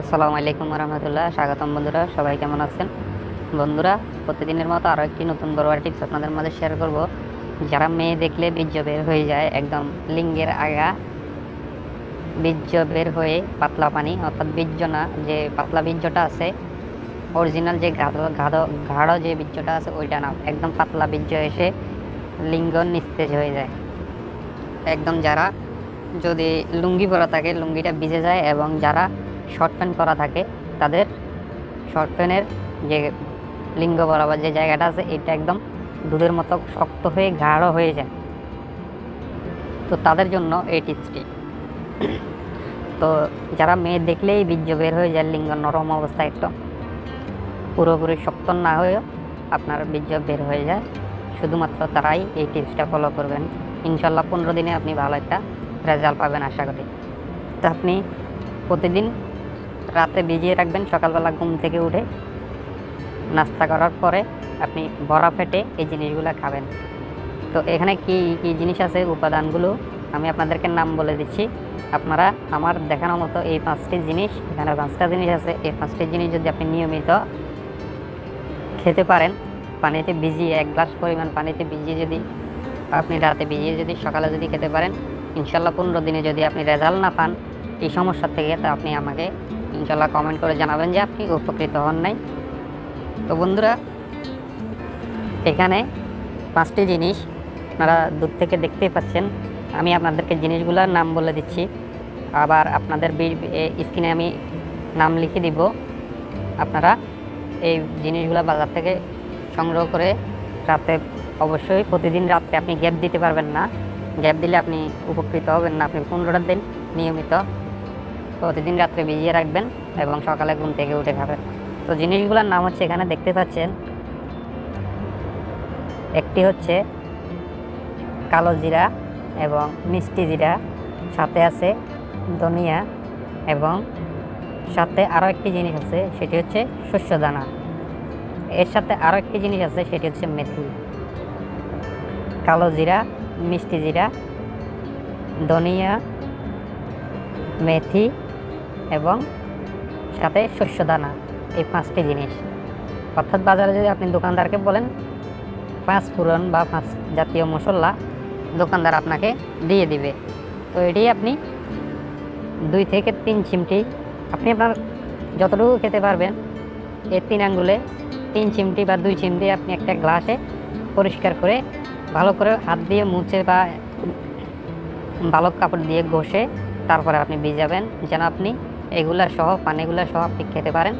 আসসালামু আলাইকুম রহমতুল্লাহ স্বাগতম বন্ধুরা, সবাই কেমন আছেন? বন্ধুরা, প্রতিদিনের মতো আরও একটি নতুন গরোয়ার টিপস আপনাদের মাঝে শেয়ার করব। যারা মেয়ে দেখলে বীর্য বের হয়ে যায়, একদম লিঙ্গের আগা, বীর্য বের হয়ে পাতলা পানি, অর্থাৎ বীর্য না, যে পাতলা বীর্যটা আছে অরিজিনাল যে গাঢ় গাঢ় গাঢ় যে বীর্যটা আছে, ওইটা না, একদম পাতলা বীর্য এসে লিঙ্গ নিস্তেজ হয়ে যায়। একদম যারা যদি লুঙ্গি পরা থাকে, লুঙ্গিটা ভিজে যায় এবং যারা শর্ট প্যান্ট পরা থাকে, তাদের শর্ট প্যান্টের যে লিঙ্গ বরাবর যে জায়গাটা আছে, এটা একদম দুধের মতো শক্ত হয়ে গাঢ় হয়ে যায়। তো তাদের জন্য এই টিপসটি তো যারা মেয়ে দেখলেই বীর্য বের হয়ে যায়, লিঙ্গ নরম অবস্থায় একটু পুরোপুরি শক্ত না হয়েও আপনার বীর্য বের হয়ে যায়। শুধুমাত্র তারাই এই টিপসটা ফলো করবেন। ইনশাল্লাহ পনেরো দিনে আপনি ভালো একটা রেজাল্ট পাবেন, আশা করি। তো আপনি প্রতিদিন রাতে ভিজিয়ে রাখবেন, সকালবেলা ঘুম থেকে উঠে নাস্তা করার পরে আপনি বড়া ফেটে এই জিনিসগুলো খাবেন। তো এখানে কি কি জিনিস আছে, উপাদানগুলো? আমি আপনাদেরকে নাম বলে দিচ্ছি। আপনারা আমার দেখানোর মতো এই পাঁচটি জিনিস, এখানে পাঁচটা জিনিস আছে। এই পাঁচটি জিনিস যদি আপনি নিয়মিত খেতে পারেন, পানিতে ভিজিয়ে, এক গ্লাস পরিমাণ পানিতে ভিজিয়ে যদি আপনি রাতে ভিজিয়ে যদি সকালে যদি খেতে পারেন ইনশাল্লাহ পনেরো দিনে যদি আপনি রেজাল্ট না পান, এই সমস্যা থেকে তো আপনি আমাকে ইনশাল্লাহ কমেন্ট করে জানাবেন যে আপনি উপকৃত হন নাই। তো বন্ধুরা, এখানে পাঁচটি জিনিস আপনারা দূর থেকে দেখতেই পাচ্ছেন। আমি আপনাদেরকে জিনিসগুলোর নাম বলে দিচ্ছি। আবার আপনাদের স্ক্রিনে আমি নাম লিখে দিব। আপনারা এই জিনিসগুলো বাজার থেকে সংগ্রহ করে রাতে অবশ্যই প্রতিদিন রাত্রে আপনি গ্যাপ দিতে পারবেন না। গ্যাপ দিলে আপনি উপকৃত হবেন না। আপনি পনেরোটা দিন নিয়মিত প্রতিদিন রাত্রে ভিজিয়ে রাখবেন এবং সকালে ঘুম থেকে উঠে খাবেন। তো জিনিসগুলোর নাম হচ্ছে এখানে দেখতে পাচ্ছেন, একটি হচ্ছে কালো জিরা এবং মিষ্টি জিরা, সাথে আছে ধনিয়া এবং সাথে আরও একটি জিনিস আছে, সেটি হচ্ছে শস্য দানা এর সাথে আরও একটি জিনিস আছে, সেটি হচ্ছে মেথি। কালো জিরা, মিষ্টি জিরা, ধনিয়া, মেথি এবং সাথে শস্য দানা এই পাঁচটি জিনিস। অর্থাৎ বাজারে যদি আপনি দোকানদারকে বলেন, পাঁচ ফোড়ন বা পাঁচ জাতীয় মশলা দোকানদার আপনাকে দিয়ে দিবে। তো এটি আপনি দুই থেকে তিন চিমটি, আপনি আপনার যতটুকু খেতে পারবেন, এই তিন আঙ্গুলে তিন চিমটি বা দুই চিমটি আপনি একটা গ্লাসে পরিষ্কার করে ভালো করে হাত দিয়ে মুছে বা ভালো কাপড় দিয়ে ঘষে তারপরে আপনি ভিজাবেন। যেন আপনি এগুলা সহ, পানিগুলা সহ আপনি খেতে পারেন।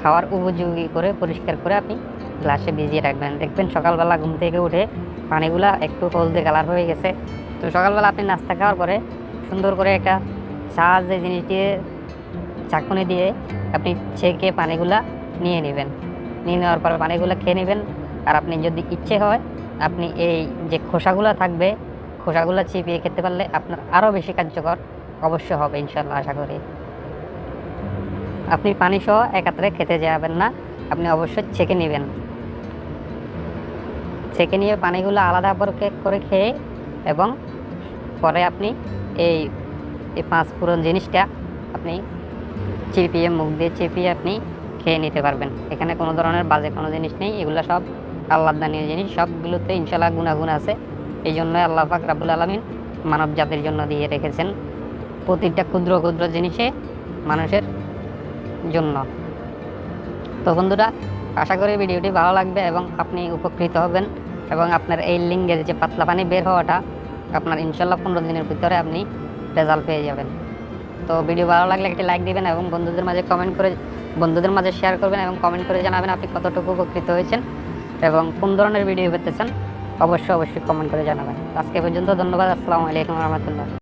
খাওয়ার উপযোগী করে, পরিষ্কার করে আপনি গ্লাসে ভিজিয়ে রাখবেন। দেখবেন সকালবেলা ঘুম থেকে উঠে পানিগুলা একটু হলদে কালার হয়ে গেছে। তো সকালবেলা আপনি নাস্তা খাওয়ার পরে সুন্দর করে একটা চা যে জিনিস দিয়ে চাকুনি দিয়ে আপনি ছেঁকে পানিগুলা নিয়ে নেবেন। নিয়ে নেওয়ার পর পানিগুলো খেয়ে নেবেন। আর আপনি যদি ইচ্ছে হয়, আপনি এই যে খোসাগুলো থাকবে, খোসাগুলো চিপিয়ে খেতে পারলে আপনার আরও বেশি কার্যকর অবশ্য হবে ইনশাল্লাহ আশা করি। আপনি পানি সহ একাত্রে খেতে যাবেন না। আপনি অবশ্যই ছেঁকে নেবেন। ছেঁকে নিয়ে পানিগুলো আলাদা করে করে খেয়ে এবং পরে আপনি এই এই পাঁচ পুরন জিনিসটা আপনি চিপিয়ে মুখ দিয়ে চেপিয়ে আপনি খেয়ে নিতে পারবেন। এখানে কোনো ধরনের বাজে কোনো জিনিস নেই। এগুলো সব আল্লাহ দানীয় জিনিস। সবগুলোতে ইনশাল্লাহ গুণাগুণ আছে। এই জন্য আল্লাহ পাক রাবুল আলমিন মানব জাতির জন্য দিয়ে রেখেছেন প্রতিটা ক্ষুদ্র ক্ষুদ্র জিনিসে মানুষের জন্য। তো বন্ধুরা, আশা করি ভিডিওটি ভালো লাগবে এবং আপনি উপকৃত হবেন এবং আপনার এই লিঙ্গের যে পাতলা পানি বের হওয়াটা আপনার ইনশাল্লাহ পনেরো দিনের ভিতরে আপনি রেজাল্ট পেয়ে যাবেন। তো ভিডিও ভালো লাগলে একটি লাইক দিবেন এবং বন্ধুদের মাঝে কমেন্ট করে বন্ধুদের মাঝে শেয়ার করবেন এবং কমেন্ট করে জানাবেন আপনি কতটুকু উপকৃত হয়েছেন এবং কোন ধরনের ভিডিও পেতে চান অবশ্যই অবশ্যই কমেন্ট করে জানাবেন। আজকে পর্যন্ত ধন্যবাদ। আসসালামু আলাইকুম রহমতুল্লাহ।